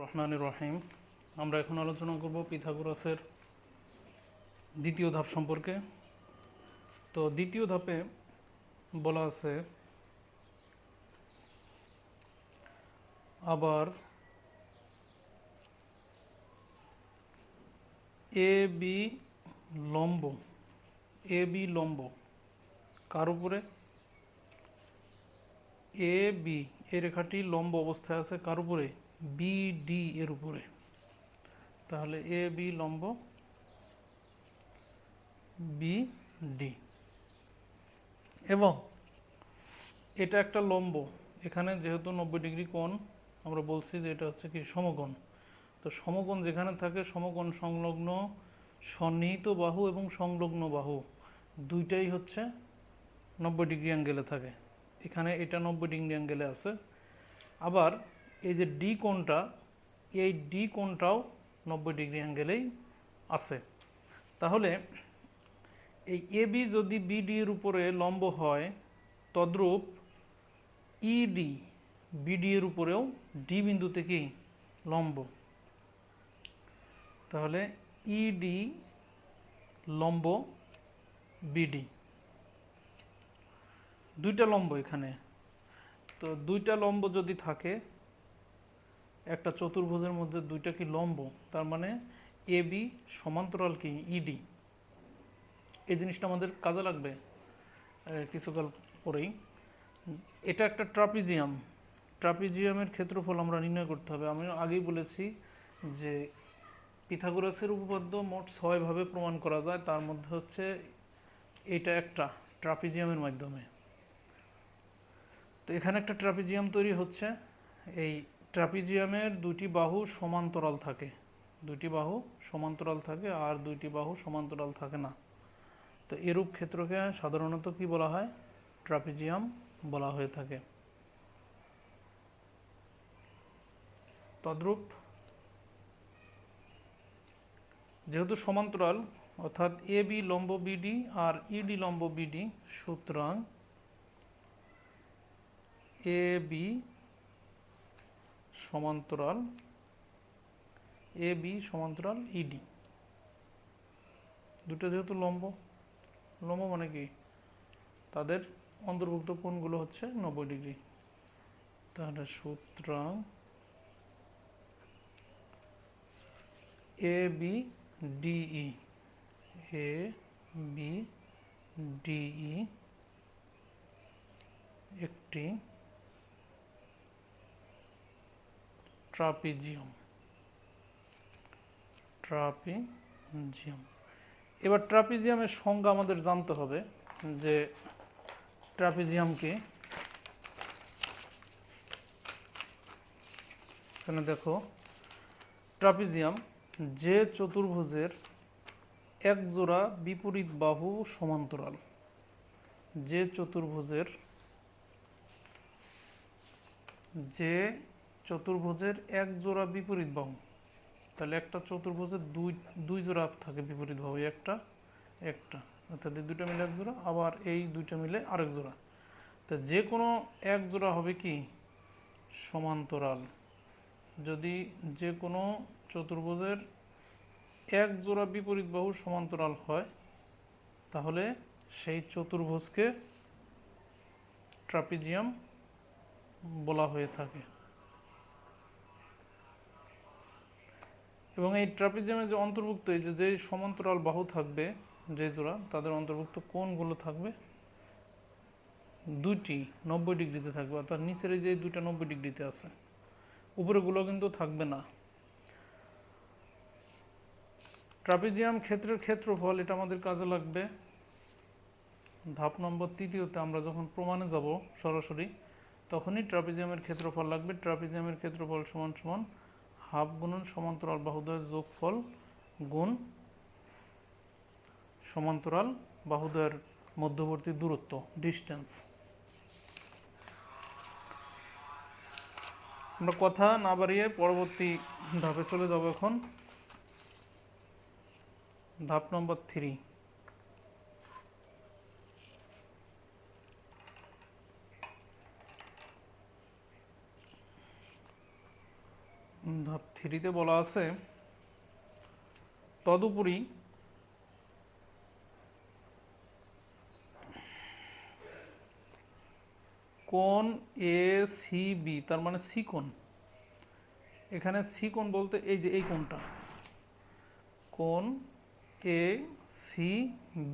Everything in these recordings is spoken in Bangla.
রহমান রহিম। আমরা এখন আলোচনা করব পিথাগোরাসের দ্বিতীয় ধাপ সম্পর্কে। তো দ্বিতীয় ধাপে বলা আছে, আবার এ বি লম্ব, এ বি লম্ব, কার উপরে? এ বি এই রেখাটি লম্ব অবস্থায় আছে কার উপরে? বি ডি এর উপরে। তাহলে এ বি লম্ব বি ডি এবং এটা একটা লম্ব। এখানে যেহেতু নব্বই ডিগ্রি কোণ, আমরা বলছি যে এটা হচ্ছে কি সমকোণ। তো সমকোণ যেখানে থাকে, সমকোণ সংলগ্ন সন্নিহিত বাহু এবং সংলগ্ন বাহু, দুইটাই হচ্ছে নব্বই ডিগ্রি অ্যাঙ্গেলে থাকে। এখানে এটা নব্বই ডিগ্রি অ্যাঙ্গেলে আছে। আবার এই যে ডি কোণটা, এই ডি কোণটাও নব্বই ডিগ্রি অ্যাঙ্গেলেই আছে। তাহলে এই এ বি যদি বিডি এর উপরে লম্ব হয়, তদ্রূপ ইডি বিডি এর উপরেও ডি বিন্দু থেকেই লম্ব। তাহলে ইডি লম্ব বিডি দুইটা লম্ব এখানে। তো দুইটা লম্ব যদি থাকে একটা চতুর্ভুজের মধ্যে দুইটা কি লম্ব? তার মানে এ, বি সমান্তরাল কি? ইডি এই জিনিসটা আমাদের কাজে লাগবে কিছুকাল পরেই। এটা একটা ট্রাপিজিয়াম। ট্রাপিজিয়ামের ক্ষেত্রফল আমরা নির্ণয় করতে হবে। আমি আগেই বলেছি যে পিথাগোরাসের উপপাদ্য মোট ছয়ভাবে প্রমাণ করা যায়। তার মধ্যে হচ্ছে এটা একটা ট্রাপিজিয়ামের মাধ্যমে। তো এখানে একটা ট্রাপিজিয়াম তৈরি হচ্ছে। এই ট্রাপিজিয়ামের দুটি বাহু সমান্তরাল থাকে। দুটি বাহু সমান্তরাল থাকে আর দুইটি বাহু সমান্তরাল থাকে না। তো এরূপ ক্ষেত্রকে সাধারণত কি বলা হয়? ট্রাপিজিয়াম বলা হয়ে থাকে। তদ্রূপ যেহেতু সমান্তরাল, অর্থাৎ এ, বি, লম্ব বিডি আর ইডি লম্ব বিডি সুতরাং এ, বি সমান্তরাল এ বি সমান্তরাল ইডি দুটো যেহেতু লম্ব লম্ব মানে কি? তাদের অন্তর্ভুক্ত কোণগুলো হচ্ছে নব্বই ডিগ্রি। তাহলে সুতরাং A B D E A B D E একটি ট্রাপিজিয়াম। ট্রাপিজিয়াম। এবার ট্রাপিজিয়ামের সংজ্ঞা আমাদের জানতে হবে যে ট্রাপিজিয়ামকে এখানে দেখো, ট্রাপিজিয়াম যে চতুর্ভুজের এক জোড়া বিপরীত বাহু সমান্তরাল। যে চতুর্ভুজের, যে চতুর্ভুজের এক জোড়া বিপরীত বাহু। তাহলে একটা চতুর্ভুজের দুই দুই জোড়া থাকে বিপরীত বাহু, একটা একটা। অর্থাৎ এই দুইটা মিলে এক জোড়া, আবার এই দুইটা মিলে আরেক জোড়া। তো যে কোনো এক জোড়া হবে কি? সমান্তরাল। যদি যে কোনো চতুর্ভুজের এক জোড়া বিপরীত বাহু সমান্তরাল হয়, তাহলে সেই চতুর্ভুজকে ট্রাপিজিয়াম বলা হয়ে থাকে। এবং এই ট্রাপিজিয়ামে যে অন্তর্ভুক্ত, এই যে যে সমান্তরাল বাহু থাকবে যে জোড়া তাদের অন্তর্ভুক্ত কোণগুলো থাকবে দুইটি নব্বই ডিগ্রিতে থাকবে, অর্থাৎ নিচের যে দুইটা নব্বই ডিগ্রিতে আছে, উপরেগুলো কিন্তু থাকবে না। ট্রাপিজিয়াম ক্ষেত্রের ক্ষেত্রফল, এটা আমাদের কাজে লাগবে। ধাপ নম্বর তৃতীয়তে আমরা যখন প্রমাণে যাব সরাসরি, তখনই ট্রাপিজিয়ামের ক্ষেত্রফল লাগবে। ট্রাপিজিয়ামের ক্ষেত্রফল সমান সমান হাফ গুণন সমান্তরাল বাহুদ্বয়ের যোগফল গুণ সমান্তরাল বাহুদ্বয়ের মধ্যবর্তী দূরত্ব ডিস্টেন্স আমরা কথা না বাড়িয়ে পরবর্তী ধাপে চলে যাব এখন। ধাপ নম্বর থ্রি ধাপ থ্রিতে বলা আছে, তদুপরি কোণ এ সি বি, তার মানে সি কোণ। এখানে সি কোণ বলতে এই যে এই কোণটা। কোণ এ সি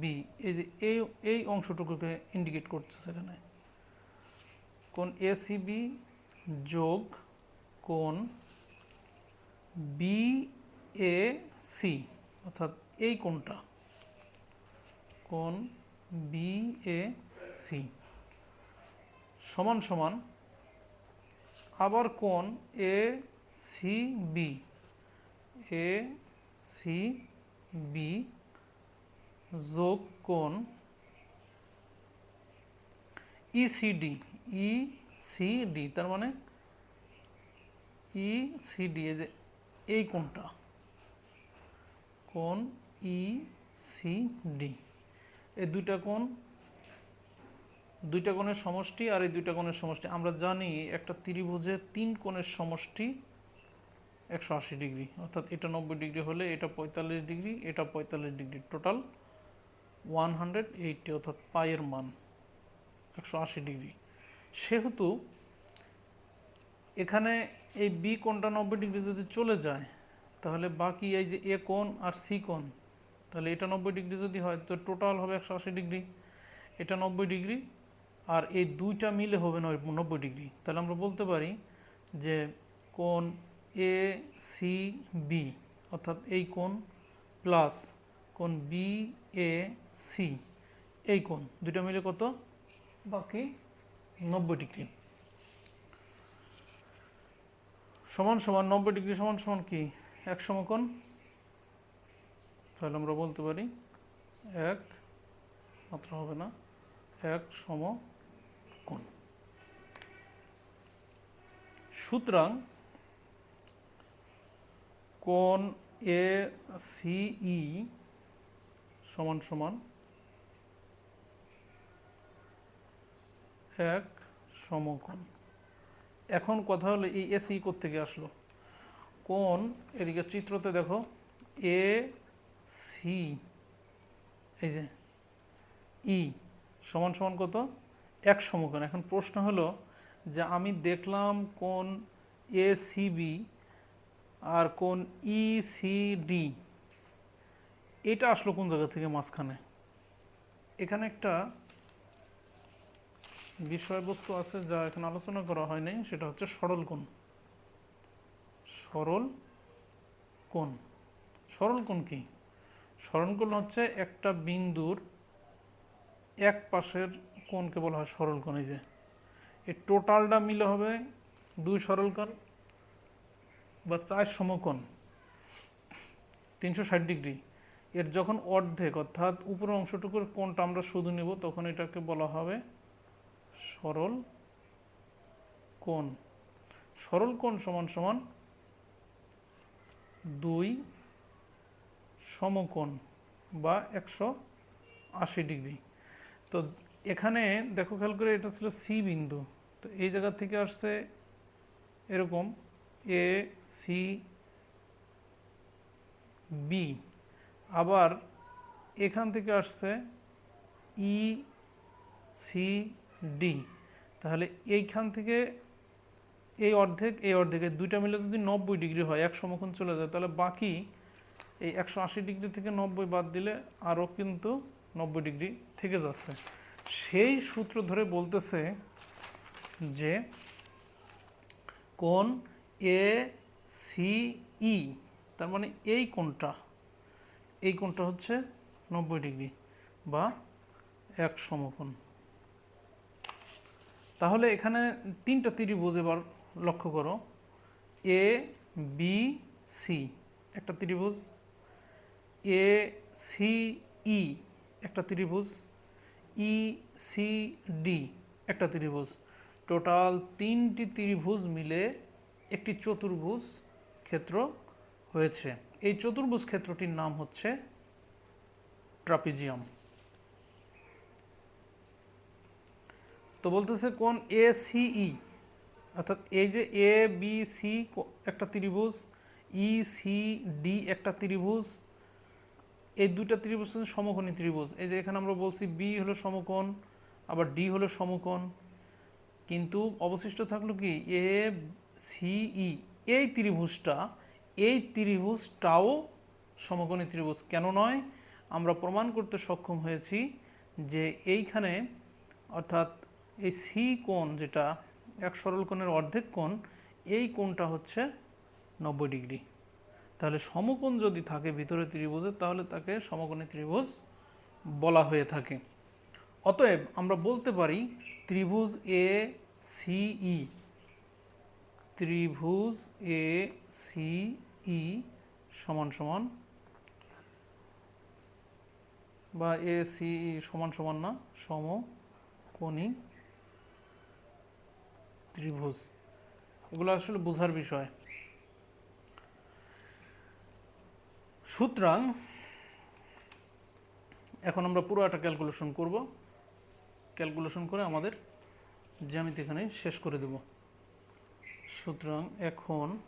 বি, এই যে এই এই অংশটুকুকে ইন্ডিকেট করছে সেখানে। কোণ এ সি বি যোগ কোণ বি এ সি অর্থাৎ এই কোণটা। কোণ বি এ সি সমান সমান আবার কোণ A C B A C B যোগ কোণ ইসিডি ইসিডি তার মানে ইসিডি এই যে এই কোণটা। কোণ ডি এই দুইটা কোণ, দুইটা কোণের সমষ্টি আর এই দুইটা কোণের সমষ্টি। আমরা জানি একটা ত্রিভুজের তিন কোণের সমষ্টি একশো আশি ডিগ্রি। অর্থাৎ এটা নব্বই ডিগ্রি হলে এটা পঁয়তাল্লিশ ডিগ্রি, এটা পঁয়তাল্লিশ degree total one hundred eighty, অর্থাৎ পায়ের মান একশো আশি ডিগ্রি। সেহেতু এখানে এই বি কোণটা নব্বই ডিগ্রি যদি চলে যায় তাহলে বাকি এই যে এ কোণ আর সি কোণ তাহলে এটা নব্বই ডিগ্রি যদি হয় তো টোটাল হবে একশো আশি ডিগ্রি। এটা নব্বই ডিগ্রি আর এই দুইটা মিলে হবে নব্বই ডিগ্রি। তাহলে আমরা বলতে পারি যে কোণ এ সি বি অর্থাৎ এই কোণ প্লাস কোণ বি এ সি এই কোণ দুইটা মিলে কত? বাকি নব্বই ডিগ্রি। সমান সমান নব্বই ডিগ্রি সমান সমান কি? এক সমকোণ। তাহলে আমরা বলতে পারি এক, মাত্র হবে না, এক সম কোণ সুতরাং কোণ এ সিই সমান সমান এক সমকোণ। এখন কথা হলো এই এসি থেকে আসলো? কোন এদিকে চিত্রতে দেখো এ সি এই যে ই সমান সমান কত? এক সমকোণ। এখন প্রশ্ন হলো যে আমি দেখলাম কোন এ সিবি আর কোন ই সি ডি এটা আসলো কোন জায়গা থেকে মাঝখানে? এখানে একটা বিষয়বস্তু আছে যা এখানে আলোচনা করা হয়নি, সেটা হচ্ছে সরল কোণ। সরল কোণ। সরল কোণ কি? সরল কোণ হচ্ছে একটা বিন্দুর এক পাশের কোণকে বলা হয় সরল কোণ, এই যে। এই টোটালটা মিলে হবে দুই সরল কোণ বা চার সমকোণ, তিনশো ষাট ডিগ্রি। এর যখন অর্ধেক, অর্থাৎ উপরের অংশটুকুর কোণটা আমরা শুধু নেব, তখন এটাকে বলা হবে সরল কোণ। সরল কোণ সমান সমান দুই সমকোণ বা একশো আশি ডিগ্রি। তো এখানে দেখো খেয়াল করে এটা ছিল সি বিন্দু। তো এই জায়গা থেকে আসছে এরকম এ, সি, বি। আবার এখান থেকে আসছে ই, সি, ডি। তাহলে এইখান থেকে এই অর্ধেক, এই অর্ধেকের দুইটা মিলে যদি নব্বই ডিগ্রি হয়, এক সমক্ষণ চলে যায়, তাহলে বাকি এই একশো আশি ডিগ্রি থেকে নব্বই বাদ দিলে আরও কিন্তু নব্বই ডিগ্রি থেকে যাচ্ছে। সেই সূত্র ধরে বলতেছে যে কোন এ সি ই তার মানে এই কোণটা এই কোণটা হচ্ছে নব্বই ডিগ্রি বা এক সমকোণ। তাহলে এখানে তিনটা ত্রিভুজ এবার লক্ষ্য করো। এ বি সি একটা ত্রিভুজ। এ সি ই একটা ত্রিভুজ। ই সি ডি একটা ত্রিভুজ। টোটাল তিনটি ত্রিভুজ মিলে একটি চতুর্ভুজ ক্ষেত্র হয়েছে। এই চতুর্ভুজ ক্ষেত্রটির নাম হচ্ছে ট্রাপিজিয়াম। তো বলতেছে কোন এ সিই অর্থাৎ এই যে এ বি সি একটা ত্রিভুজ ই সি ডি একটা ত্রিভুজ। এই দুইটা ত্রিভুজ সমকোণী ত্রিভুজ। এই যে এখানে আমরা বলছি বি হলো সমকোণ, আবার ডি হলো সমকোণ। কিন্তু অবশিষ্ট থাকল কি? এ সি ই এই ত্রিভুজটা, এই ত্রিভুজটাও সমকোণী ত্রিভুজ। কেন নয়? আমরা প্রমাণ করতে সক্ষম হয়েছি যে এইখানে অর্থাৎ এই সি কোণ যেটা এক সরল কোণের অর্ধেক কোণ, এই কোণটা হচ্ছে নব্বই ডিগ্রি। তাহলে সমকোণ যদি থাকে ভিতরে ত্রিভুজে তাহলে তাকে সমকোণী ত্রিভুজ বলা হয়ে থাকে। অতএব আমরা বলতে পারি ত্রিভুজ এ সিই ত্রিভুজ এ সিই সমান সমান বা এ সিই সমান সমান না, সমকোণী ত্রিভুজ। ওগুলো আসলে বোঝার বিষয়। সুতরাং এখন আমরা পুরো একটা ক্যালকুলেশন করব। ক্যালকুলেশন করে আমাদের জ্যামিতি এখানে শেষ করে দেব। সুতরাং এখন